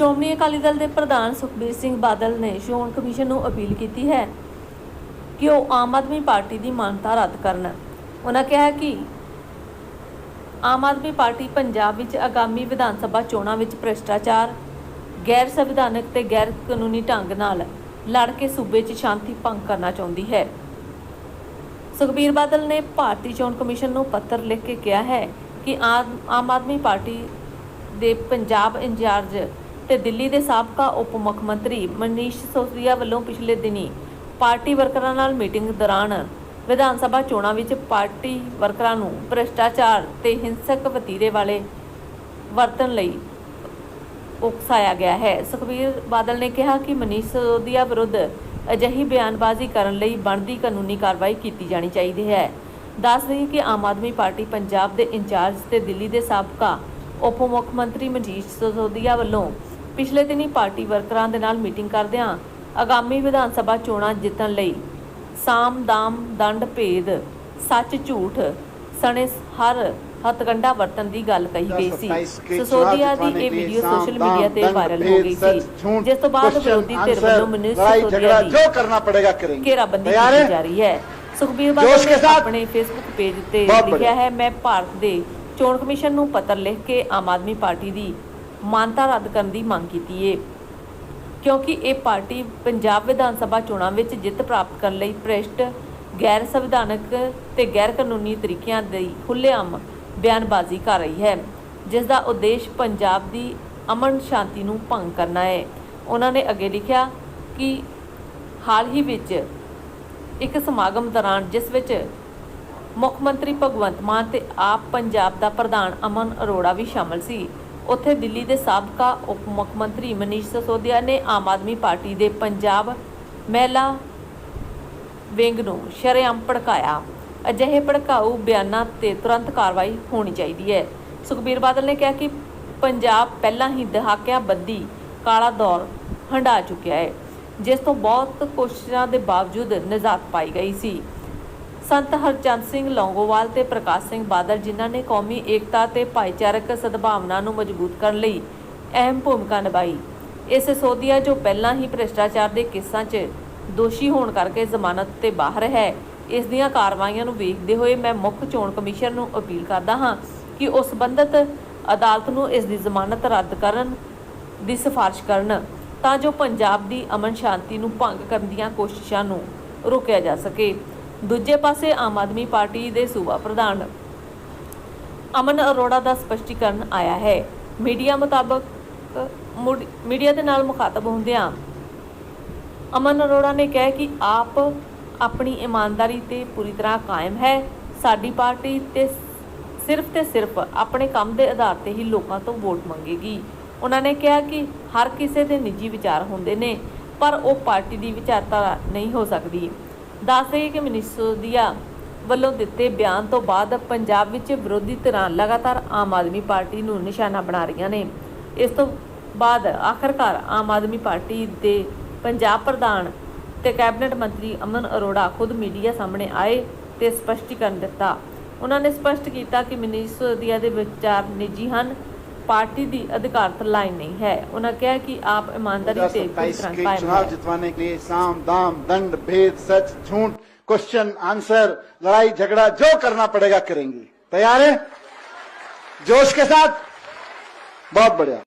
ਸ਼੍ਰੋਮਣੀ ਅਕਾਲੀ ਦਲ ਦੇ ਪ੍ਰਧਾਨ ਸੁਖਬੀਰ ਸਿੰਘ ਬਾਦਲ ਨੇ ਚੋਣ ਕਮਿਸ਼ਨ ਨੂੰ ਅਪੀਲ ਕੀਤੀ ਹੈ ਕਿ ਉਹ ਆਮ ਆਦਮੀ ਪਾਰਟੀ ਦੀ ਮਾਨਤਾ ਰੱਦ ਕਰਨ। ਉਹਨਾਂ ਕਿਹਾ ਕਿ ਆਮ ਆਦਮੀ ਪਾਰਟੀ ਪੰਜਾਬ ਵਿੱਚ ਆਗਾਮੀ ਵਿਧਾਨ ਸਭਾ ਚੋਣਾਂ ਵਿੱਚ ਭ੍ਰਿਸ਼ਟਾਚਾਰ, ਗੈਰ ਸੰਵਿਧਾਨਕ ਤੇ ਗੈਰ ਕਾਨੂੰਨੀ ਢੰਗ ਨਾਲ ਲੜ ਕੇ ਸੂਬੇ 'ਚ ਸ਼ਾਂਤੀ ਭੰਗ ਕਰਨਾ ਚਾਹੁੰਦੀ ਹੈ। ਸੁਖਬੀਰ ਬਾਦਲ ਨੇ ਭਾਰਤੀ ਚੋਣ ਕਮਿਸ਼ਨ ਨੂੰ ਪੱਤਰ ਲਿਖ ਕੇ ਕਿਹਾ ਹੈ ਕਿ ਆਮ ਆਮ ਆਦਮੀ ਪਾਰਟੀ ਦੇ ਪੰਜਾਬ ਇੰਚਾਰਜ ਤੇ ਦਿੱਲੀ ਦੇ ਸਾਬਕਾ ਉਪ ਮੁੱਖ ਮੰਤਰੀ ਮਨੀਸ਼ ਸੋਦੀਆ ਵੱਲੋਂ ਪਿਛਲੇ ਦਿਨੀ ਪਾਰਟੀ ਵਰਕਰਾਂ ਨਾਲ ਮੀਟਿੰਗ ਦੌਰਾਨ ਵਿਧਾਨ ਸਭਾ ਚੋਣਾਂ ਵਿੱਚ ਪਾਰਟੀ ਵਰਕਰਾਂ ਨੂੰ ਭ੍ਰਿਸ਼ਟਾਚਾਰ ਤੇ ਹਿੰਸਕ ਵਤੀਰੇ ਵਾਲੇ ਵਰਤਨ ਲਈ ਉਕਸਾਇਆ ਗਿਆ ਹੈ। ਸੁਖਬੀਰ ਬਾਦਲ ਨੇ ਕਿਹਾ ਕਿ ਮਨੀਸ਼ ਸਿਸੋਦੀਆ ਵਿਰੁੱਧ ਅਜਿਹੀ ਬਿਆਨਬਾਜ਼ੀ ਕਰਨ ਲਈ ਬਣਦੀ ਕਾਨੂੰਨੀ ਕਾਰਵਾਈ ਕੀਤੀ ਜਾਣੀ ਚਾਹੀਦੀ ਹੈ। ਦੱਸ ਦਈਏ ਕਿ ਆਮ ਆਦਮੀ ਪਾਰਟੀ ਪੰਜਾਬ ਦੇ ਇੰਚਾਰਜ ਤੇ ਦਿੱਲੀ ਦੇ ਸਾਬਕਾ ਉਪ ਮੁੱਖ ਮੰਤਰੀ ਮਨੀਸ਼ ਸਿਸੋਦੀਆ ਵੱਲੋਂ ਪਿਛਲੇ ਦਿਨੀ ਪਾਰਟੀ ਵਰਕਰਾਂ ਦੇ ਨਾਲ ਮੀਟਿੰਗ ਕਰਦਿਆਂ ਆਗਾਮੀ ਵਿਧਾਨ ਸਭਾ ਚੋਣਾਂ ਜਿੱਤਣ ਲਈ ਸਾਮ ਦਾਮ ਦੰਡ ਭੇਦ ਸੱਚ ਝੂਠ ਸਣੇ ਹਰ ਹਤਕੰਡਾ ਵਰਤਨ ਦੀ ਗੱਲ ਕਹੀ ਗਈ ਸੀ। ਸਸੋਦੀਆ ਦੀ ਇਹ ਵੀਡੀਓ ਸੋਸ਼ਲ ਮੀਡੀਆ ਤੇ ਵਾਇਰਲ ਹੋ ਗਈ ਸੀ। ਜਿਸ ਤੋਂ ਬਾਅਦ ਵਿਰੋਧੀ ਧਿਰ ਵੱਲੋਂ ਮਨੀਸ਼ ਸਸੋਦੀਆ ਜੋ ਕਰਨਾ ਪੜੇਗਾ ਕਰੇਂਗੇ। ਘੇਰਾਬੰਦੀ ਕੀਤੀ ਜਾ ਰਹੀ ਹੈ। ਸੁਖਬੀਰ ਬਾਦਲ ਨੇ ਆਪਣੇ ਫੇਸਬੁੱਕ ਪੇਜ ਤੇ ਲਿਖਿਆ ਹੈ ਮੈਂ ਭਾਰਤ ਦੇ ਚੋਣ ਕਮਿਸ਼ਨ ਨੂੰ ਪੱਤਰ ਲਿਖ ਕੇ ਆਮ ਆਦਮੀ ਪਾਰਟੀ ਦੀ ਮਾਨਤਾ ਰੱਦ ਕਰਨ ਦੀ ਮੰਗ ਕੀਤੀ ਹੈ ਕਿਉਂਕਿ ਇਹ ਪਾਰਟੀ ਪੰਜਾਬ ਵਿਧਾਨ ਸਭਾ ਚੋਣਾਂ ਵਿੱਚ ਜਿੱਤ ਪ੍ਰਾਪਤ ਕਰਨ ਲਈ ਭ੍ਰਿਸ਼ਟ, ਗੈਰ ਸੰਵਿਧਾਨਕ ਤੇ ਗੈਰ ਕਾਨੂੰਨੀ ਤਰੀਕਿਆਂ ਦੀ ਖੁੱਲ੍ਹੇਆਮ ਬਿਆਨਬਾਜ਼ੀ ਕਰ ਰਹੀ ਹੈ, ਜਿਸ ਦਾ ਉਦੇਸ਼ ਪੰਜਾਬ ਦੀ ਅਮਨ ਸ਼ਾਂਤੀ ਨੂੰ ਭੰਗ ਕਰਨਾ ਹੈ ਉਹਨਾਂ ਨੇ ਅੱਗੇ ਲਿਖਿਆ ਕਿ ਹਾਲ ਹੀ ਵਿੱਚ ਇੱਕ ਸਮਾਗਮ ਦੌਰਾਨ ਜਿਸ ਵਿੱਚ ਮੁੱਖ ਮੰਤਰੀ ਭਗਵੰਤ ਮਾਨ ਤੇ ਆਪ ਪੰਜਾਬ ਦਾ ਪ੍ਰਧਾਨ ਅਮਨ ਅਰੋੜਾ ਵੀ ਸ਼ਾਮਲ ਸੀ ਉੱਥੇ ਦਿੱਲੀ ਦੇ ਸਾਬਕਾ ਉਪ ਮੁੱਖ ਮੰਤਰੀ ਮਨੀਸ਼ ਸਸੋਦੀਆ ਨੇ ਆਮ ਆਦਮੀ ਪਾਰਟੀ ਦੇ ਪੰਜਾਬ ਮਹਿਲਾ ਵਿੰਗ ਨੂੰ ਸ਼ਰੇਆਮ ਭੜਕਾਇਆ। ਅਜਿਹੇ ਭੜਕਾਊ ਬਿਆਨਾਂ ਤੇ ਤੁਰੰਤ ਕਾਰਵਾਈ ਹੋਣੀ ਚਾਹੀਦੀ ਹੈ। ਸੁਖਬੀਰ ਬਾਦਲ ਨੇ ਕਿਹਾ ਕਿ ਪੰਜਾਬ ਪਹਿਲਾਂ ਹੀ ਦਹਾਕਿਆਂ ਬੱਦੀ ਕਾਲਾ ਦੌਰ ਹੰਢਾ ਚੁੱਕਿਆ ਹੈ, ਜਿਸ ਤੋਂ ਬਹੁਤ ਕੋਸ਼ਿਸ਼ਾਂ ਦੇ ਬਾਵਜੂਦ ਨਿਜਾਤ ਪਾਈ ਗਈ ਸੀ। ਸੰਤ ਹਰਚੰਦ ਸਿੰਘ ਲੌਂਗੋਵਾਲ ਤੇ ਪ੍ਰਕਾਸ਼ ਸਿੰਘ ਬਾਦਲ ਜਿਨ੍ਹਾਂ ਨੇ ਕੌਮੀ ਏਕਤਾ ਤੇ ਭਾਈਚਾਰਕ ਸਦਭਾਵਨਾ ਨੂੰ ਮਜ਼ਬੂਤ ਕਰਨ ਲਈ ਅਹਿਮ ਭੂਮਿਕਾ ਨਿਭਾਈ। ਇਸ ਸੋਧੀਆ ਜੋ ਪਹਿਲਾਂ ਹੀ ਭ੍ਰਿਸ਼ਟਾਚਾਰ ਦੇ ਕੇਸਾਂ 'ਚ ਦੋਸ਼ੀ ਹੋਣ ਕਰਕੇ ਜ਼ਮਾਨਤ ਤੇ ਬਾਹਰ ਹੈ, ਇਸ ਦੀਆਂ ਕਾਰਵਾਈਆਂ ਨੂੰ ਵੇਖਦੇ ਹੋਏ ਮੈਂ ਮੁੱਖ ਚੋਣ ਕਮਿਸ਼ਨ ਨੂੰ ਅਪੀਲ ਕਰਦਾ ਹਾਂ ਕਿ ਉਹ ਸੰਬੰਧਤ ਅਦਾਲਤ ਨੂੰ ਇਸ ਦੀ ਜ਼ਮਾਨਤ ਰੱਦ ਕਰਨ ਦੀ ਸਿਫਾਰਿਸ਼ ਕਰਨ ਤਾਂ ਜੋ ਪੰਜਾਬ ਦੀ ਅਮਨ ਸ਼ਾਂਤੀ ਨੂੰ ਭੰਗ ਕਰਨ ਦੀਆਂ ਕੋਸ਼ਿਸ਼ਾਂ ਨੂੰ ਰੋਕਿਆ ਜਾ ਸਕੇ। ਦੂਜੇ ਪਾਸੇ ਆਮ ਆਦਮੀ ਪਾਰਟੀ ਦੇ ਸੂਬਾ ਪ੍ਰਧਾਨ ਅਮਨ ਅਰੋੜਾ ਦਾ ਸਪਸ਼ਟੀਕਰਨ ਆਇਆ ਹੈ। ਮੀਡੀਆ ਮੁਤਾਬਕ ਅ, ਮੀਡੀਆ ਦੇ ਨਾਲ ਮੁਖਾਤਬ ਹੁੰਦਿਆਂ ਅਮਨ ਅਰੋੜਾ ਨੇ ਕਿਹਾ ਕਿ ਆਪ ਆਪਣੀ ਇਮਾਨਦਾਰੀ ਤੇ ਪੂਰੀ ਤਰ੍ਹਾਂ ਕਾਇਮ ਹੈ। ਸਾਡੀ ਪਾਰਟੀ ਤੇ ਸਿਰਫ ਤੇ ਸਿਰਫ ਆਪਣੇ ਕੰਮ ਦੇ ਆਧਾਰ ਤੇ ਹੀ ਲੋਕਾਂ ਤੋਂ ਵੋਟ ਮੰਗੇਗੀ। ਉਹਨਾਂ ਨੇ ਕਿਹਾ ਕਿ ਹਰ ਕਿਸੇ ਦੇ ਨਿੱਜੀ ਵਿਚਾਰ ਹੁੰਦੇ ਨੇ ਪਰ ਉਹ ਪਾਰਟੀ ਦੀ ਵਿਚਾਰਧਾਰਾ ਨਹੀਂ ਹੋ ਸਕਦੀ। ਦੱਸ ਦਈਏ ਕਿ ਮਨੀਸ਼ੋਦੀਆ ਵੱਲੋਂ ਦਿੱਤੇ ਬਿਆਨ ਤੋਂ ਬਾਅਦ ਪੰਜਾਬ ਵਿੱਚ ਵਿਰੋਧੀ ਧਿਰਾਂ ਲਗਾਤਾਰ ਆਮ ਆਦਮੀ ਪਾਰਟੀ ਨੂੰ ਨਿਸ਼ਾਨਾ ਬਣਾ ਰਹੀਆਂ ਨੇ। ਇਸ ਤੋਂ ਬਾਅਦ ਆਖਰਕਾਰ ਆਮ ਆਦਮੀ ਪਾਰਟੀ ਦੇ ਪੰਜਾਬ ਪ੍ਰਧਾਨ ਤੇ ਕੈਬਨਿਟ ਮੰਤਰੀ ਅਮਨ ਅਰੋੜਾ ਖੁਦ ਮੀਡੀਆ ਸਾਹਮਣੇ ਆਏ ਤੇ ਸਪਸ਼ਟੀਕਰਨ ਦਿੱਤਾ। ਉਹਨਾਂ ਨੇ ਸਪਸ਼ਟ ਕੀਤਾ ਕਿ ਮਨੀਸ਼ ਸਿਸੋਦੀਆ ਦੇ ਵਿਚਾਰ ਨਿੱਜੀ ਹਨ। पार्टी की अधिकारत लाइन नहीं है उन्होंने कहा कि आप ईमानदारी से चुनाव जितवाने के लिए साम दाम दंड भेद सच झूठ क्वेश्चन आंसर लड़ाई झगड़ा जो करना पड़ेगा करेंगे तैयार है जोश के साथ बहुत बढ़िया